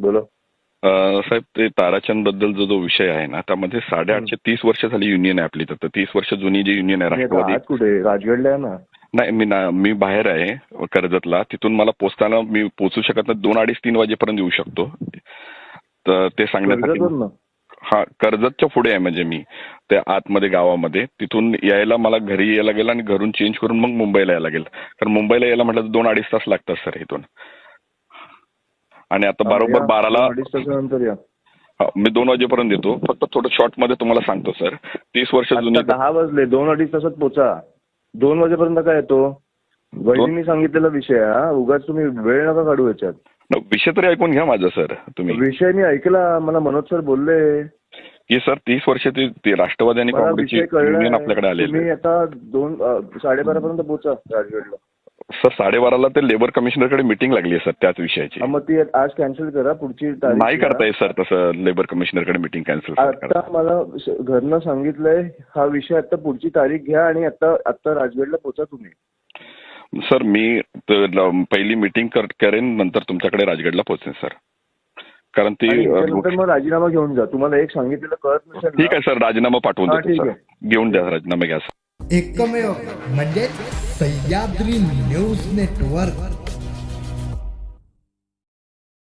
बोलो. अं, साहेब ते ताराचंदबद्दल जो जो विषय आहे ना त्यामध्ये साडेआठशे तीस वर्ष झाली युनियन आहे आपली तर तीस वर्ष जुनी जी युनियन आहे राष्ट्रवादी. कुठे? राजगडला आहे ना? नाही मी ना मी बाहेर आहे कर्जतला. तिथून मला पोचताना मी पोचू शकत नाही. दोन अडीच तीन वाजेपर्यंत येऊ शकतो. तर ते सांगण्यासाठी हा कर्जतच्या पुढे आहे म्हणजे मी. त्या आतमध्ये गावामध्ये. तिथून यायला मला घरी यायला लागेल आणि घरून चेंज करून मग मुंबईला यायला लागेल. कारण मुंबईला यायला म्हटलं तर दोन अडीच तास लागतात सर इथून. आणि आता बरोबर बाराला या. हा, मी दोन वाजेपर्यंत येतो फक्त थोडं शॉर्टमध्ये तुम्हाला सांगतो सर तीस वर्ष जुनी दहा वाजले दोन अडीच तासात पोचा. दोन वाजेपर्यंत काय येतो? वहिनींनी सांगितलेला विषय हा. उगाच तुम्ही वेळ नका काढू याच्यात. विषय तरी ऐकून घ्या माझा सर तुम्ही. विषय मी ऐकला मला मनोज सर बोलले. की सर तीस वर्ष ते राष्ट्रवादी आणि काँग्रेसची युनियन आपल्याकडे तुम्ही आहे. आता दोन साडेबारा पर्यंत पोचा. राजगडला सर साडेबाराला ते लेबर कमिशनरकडे मिटिंग लागली आहे सर त्याच विषयाची. मग ती आज कॅन्सल करा पुढची तारीख नाही. करता येत सर तसं लेबर कमिशनरकडे मिटिंग कॅन्सल आता मला स- घरनं सांगितलंय हा विषय आता पुढची तारीख घ्या आणि आता आता राजगडला पोचा तुम्ही. सर मी त- ल- पहिली मिटिंग करेन नंतर तुमच्याकडे राजगडला पोहोचेन सर. कारण ती आणि अ, त्याच्यानंतर मग राजीनामा घेऊन जा. तुम्हाला एक सांगितलेलं कळत नसेल ना? ठीक आहे सर राजीनामा पाठवून हा, देतो ठीक सर. घेऊन द्या राजीनामा घ्या सर. एकमेव म्हणजे सह्याद्री न्यूज नेटवर्क.